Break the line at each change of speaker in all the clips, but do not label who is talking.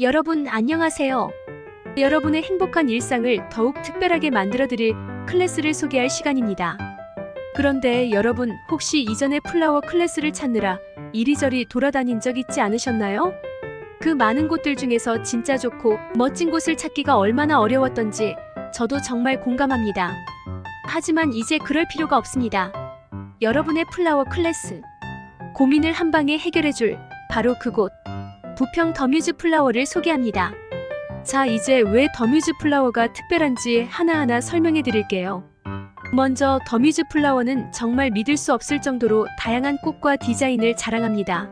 여러분 안녕하세요. 여러분의 행복한 일상을 더욱 특별하게 만들어드릴 클래스를 소개할 시간입니다. 그런데 여러분 혹시 이전에 플라워 클래스를 찾느라 이리저리 돌아다닌 적 있지 않으셨나요? 그 많은 곳들 중에서 진짜 좋고 멋진 곳을 찾기가 얼마나 어려웠던지 저도 정말 공감합니다. 하지만 이제 그럴 필요가 없습니다. 여러분의 플라워 클래스. 고민을 한 방에 해결해줄 바로 그곳. 부평 더뮤즈 플라워를 소개합니다. 자, 이제 왜 더뮤즈 플라워가 특별한지 하나하나 설명해 드릴게요. 먼저 더뮤즈 플라워는 정말 믿을 수 없을 정도로 다양한 꽃과 디자인을 자랑합니다.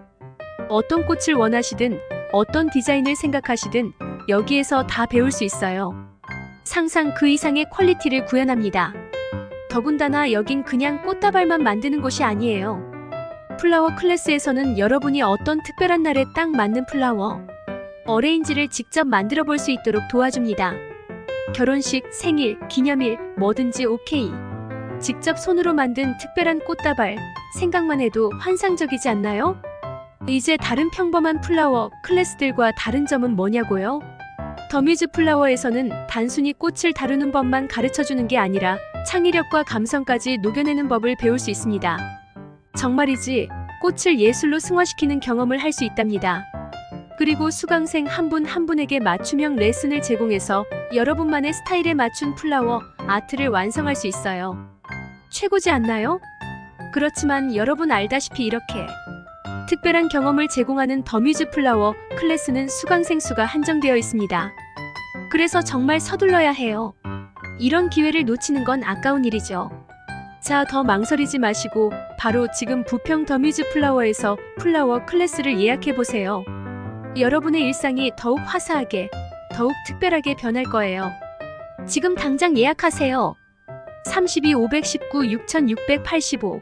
어떤 꽃을 원하시든 어떤 디자인을 생각하시든 여기에서 다 배울 수 있어요. 상상 그 이상의 퀄리티를 구현합니다. 더군다나 여긴 그냥 꽃다발만 만드는 곳이 아니에요. 플라워 클래스에서는 여러분이 어떤 특별한 날에 딱 맞는 플라워, 어레인지를 직접 만들어 볼 수 있도록 도와줍니다. 결혼식, 생일, 기념일, 뭐든지 오케이. 직접 손으로 만든 특별한 꽃다발, 생각만 해도 환상적이지 않나요? 이제 다른 평범한 플라워 클래스들과 다른 점은 뭐냐고요? 더뮤즈 플라워에서는 단순히 꽃을 다루는 법만 가르쳐 주는 게 아니라 창의력과 감성까지 녹여내는 법을 배울 수 있습니다. 정말이지 꽃을 예술로 승화시키는 경험을 할 수 있답니다. 그리고 수강생 한분한 분에게 맞춤형 레슨을 제공해서 여러분만의 스타일에 맞춘 플라워 아트를 완성할 수 있어요. 최고지 않나요? 그렇지만 여러분 알다시피 이렇게 특별한 경험을 제공하는 더뮤즈 플라워 클래스는 수강생 수가 한정되어 있습니다. 그래서 정말 서둘러야 해요. 이런 기회를 놓치는 건 아까운 일이죠. 자, 더 망설이지 마시고 바로 지금 부평 더뮤즈 플라워에서 플라워 클래스를 예약해 보세요. 여러분의 일상이 더욱 화사하게, 더욱 특별하게 변할 거예요. 지금 당장 예약하세요. 32 519 6685